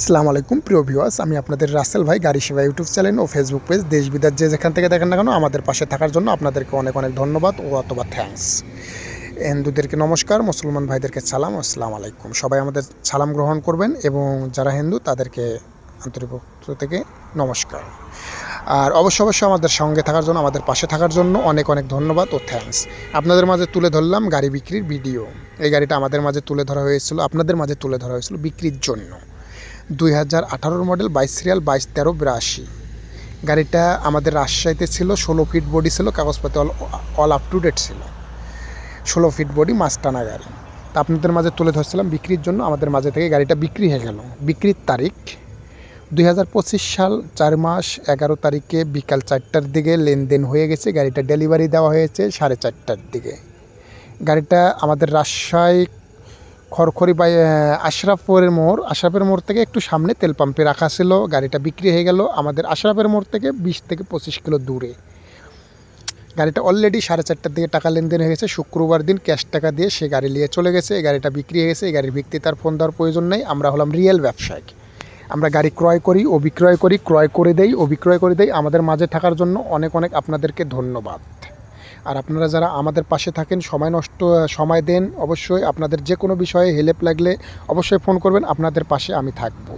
আসসালামু আলাইকুম, প্রিয় ভিউয়ার্স আমি আপনাদের রাসেল ভাই, গাড়ি সেবা ইউটিউব চ্যানেল ও ফেসবুক পেজ দেশ বিদেশ যে যেখান থেকে দেখেন না কেন, আমাদের পাশে থাকার জন্য আপনাদেরকে অনেক অনেক ধন্যবাদ ও অথবা থ্যাঙ্কস হিন্দুদেরকে নমস্কার, মুসলমান ভাইদেরকে সালাম, আসসালামু আলাইকুম। সবাই আমাদের সালাম গ্রহণ করবেন এবং যারা হিন্দু, তাদেরকে আন্তরিক থেকে নমস্কার। আর অবশ্য অবশ্যই আমাদের সঙ্গে থাকার জন্য, আমাদের পাশে থাকার জন্য অনেক অনেক ধন্যবাদ ও থ্যাঙ্কস আপনাদের মাঝে তুলে ধরলাম গাড়ি বিক্রির ভিডিও। এই গাড়িটা আমাদের মাঝে তুলে ধরা হয়েছিল, আপনাদের মাঝে তুলে ধরা হয়েছিল বিক্রির জন্য। দুই হাজার আঠারোর মডেল বাইশ সিরিয়াল বাইশ তেরো বিরাশি। গাড়িটা আমাদের রাজশাহীতে ছিল, ষোলো ফিট বডি ছিল কাগজপাতি all all up to date ছিল। ষোলো ফিট বডি মাস্টানা গাড়ি। তা আপনাদের মাঝে তুলে ধরছিলাম বিক্রির জন্য, আমাদের মাঝে থেকে গাড়িটা বিক্রি হয়ে গেল। বিক্রির তারিখ, দুই হাজার পঁচিশ সাল চার মাস এগারো তারিখে বিকাল চারটার দিকে লেনদেন হয়ে গেছে, গাড়িটা ডেলিভারি দেওয়া হয়েছে সাড়ে চারটার দিকে। গাড়িটা আমাদের রাজশাহী খড়খড়ি বাই আশরাফের মোড়। আশরাফের মোড় থেকে একটু সামনে তেল পাম্পে রাখা ছিল। গাড়িটা বিক্রি হয়ে গেল। আমাদের আশরাফের মোড় থেকে বিশ থেকে পঁচিশ কিলো দূরে। গাড়িটা অলরেডি সাড়ে চারটার দিকে টাকা লেনদেন হয়ে গেছে। শুক্রবার দিন ক্যাশ টাকা দিয়ে সে গাড়ি নিয়ে চলে গেছে। এই গাড়িটা বিক্রি হয়ে গেছে। এই গাড়ির ভিত্তি তার ফোন দেওয়ার প্রয়োজন নেই। আমরা হলাম রিয়েল ব্যবসায়িক। আমরা গাড়ি ক্রয় করি ও বিক্রয় করি, ক্রয় করে দেই ও বিক্রয় করে দেই। আমাদের মাঝে থাকার জন্য অনেক অনেক আপনাদেরকে ধন্যবাদ। আর আপনারা যারা আমাদের পাশে থাকেন, সময় নষ্ট সময় দেন অবশ্যই আপনাদের যে কোনো বিষয়ে হেল্প লাগলে অবশ্যই ফোন করবেন, আপনাদের পাশে আমি থাকব।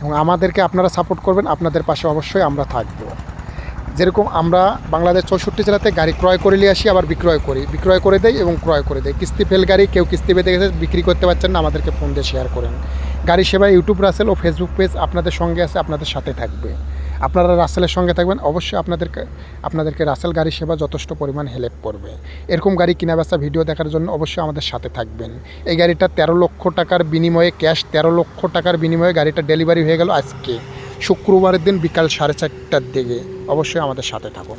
এবং আমাদেরকে আপনারা সাপোর্ট করবেন, আপনাদের পাশে অবশ্যই আমরা থাকব। যেরকম আমরা বাংলাদেশ চৌষট্টি জেলাতে গাড়ি ক্রয় করে নিয়ে আসি, আবার বিক্রয় করি। বিক্রয় করে দেই এবং ক্রয় করে দেই। কিস্তি ফেল গাড়ি কেউ কিস্তি বেঁধে গেছে, বিক্রি করতে পারছেন না, আমাদেরকে ফোন দিয়ে শেয়ার করেন। গাড়ি সেবা ইউটিউব রাসেল ও ফেসবুক পেজ আপনাদের সঙ্গে আছে, আপনাদের সাথে থাকবে। আপনারা রাসেলের সঙ্গে থাকবেন। অবশ্যই আপনাদেরকে আপনাদেরকে রাসেল গাড়ি সেবা যথেষ্ট পরিমাণ হেল্প করবে। এরকম গাড়ি কিনা বেচা ভিডিও দেখার জন্য অবশ্যই আমাদের সাথে থাকবেন। এই গাড়িটা তেরো লক্ষ টাকার বিনিময়ে ক্যাশ তেরো লক্ষ টাকার বিনিময়ে গাড়িটা ডেলিভারি হয়ে গেল আজকে। শুক্রবারের দিন বিকাল সাড়ে চারটার দিকে। অবশ্যই আমাদের সাথে থাকুন।